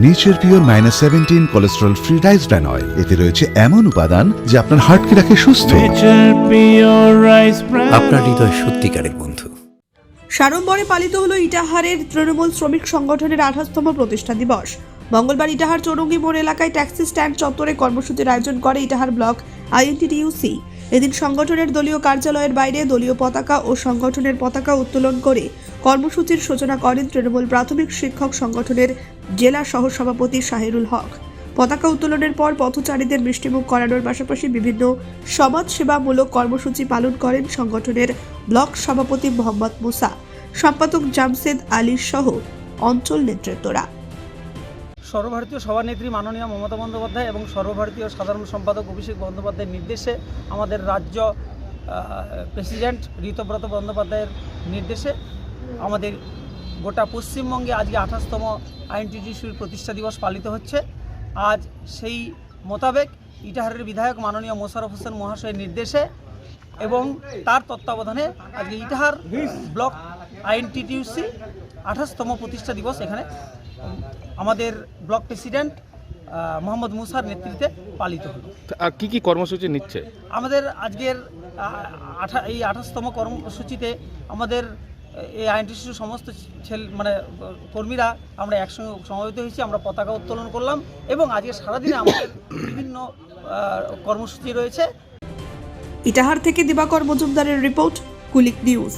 Nature pure minus seventeen cholesterol free rice bran oil এতে রয়েছে এমন উপাদান যা আপনার হার্টকে রাখে সুস্থ। আপনার হৃদয় সত্যিকারের বন্ধু। সাড়ম্বরে পালিত হলো ইটাহারের তৃণমূল শ্রমিক সংগঠনের আঠাশতম প্রতিষ্ঠা দিবস। মঙ্গলবার ইটাহার চৌরঙ্গি মোড় এলাকায় ট্যাক্সি স্ট্যান্ড চত্বরে কর্মসূচির আয়োজন করে ইটাহার ব্লক আইএনটিটিইউসি এদিন সংগঠনের দলীয় কার্যালয়ের বাইরে দলীয় পতাকা ও সংগঠনের পতাকা উত্তোলন করে কর্মসূচির সূচনা করেন তৃণমূল প্রাথমিক শিক্ষক সংগঠনের জেলা সহসভাপতি শাহিরুল হক। পতাকা উত্তোলনের পর পথচারীদের মিষ্টিমুখ করানোর পাশাপাশি বিভিন্ন সমাজসেবামূলক কর্মসূচি পালন করেন সংগঠনের ব্লক সভাপতি মোহাম্মদ মুসা। সম্পাদক জামশেদ আলী সহ অঞ্চল নেতৃত্বরা। সর্বভারতীয় সভানেত্রী মাননীয় মমতা বন্দ্যোপাধ্যায় এবং সর্বভারতীয় সাধারণ সম্পাদক অভিষেক বন্দ্যোপাধ্যায়ের নির্দেশে আমাদের রাজ্য প্রেসিডেন্ট ঋতব্রত বন্দ্যোপাধ্যায়ের নির্দেশে আমাদের গোটা পশ্চিমবঙ্গে আজকে আঠাশতম আইএনটিটিসির প্রতিষ্ঠা দিবস পালিত হচ্ছে। আজ সেই মোতাবেক ইটাহারের বিধায়ক মাননীয় মোশারফ হোসেন মহাশয়ের নির্দেশে এবং তার তত্ত্বাবধানে আজকে ইটাহার ব্লক আইএনটিটিউসি আঠাশতম প্রতিষ্ঠা দিবস এখানে আমাদের ব্লক প্রেসিডেন্ট মোহাম্মদ মুসার নেতৃত্বে পালিত হলো। আর কি কি কর্মসূচি নিচ্ছে? আমাদের আজকের আঠা এই আঠাশতম কর্মসূচিতে আমাদের এই আইনটিসির সমস্ত ছেলে মানে কর্মীরা আমরা একসঙ্গে সমবেত হয়েছি আমরা পতাকা উত্তোলন করলাম এবং আজকে সারাদিনে আমাদের বিভিন্ন কর্মসূচি রয়েছে। ইটাহার থেকে দিবাকর মজুমদারের রিপোর্ট কুলিক নিউজ।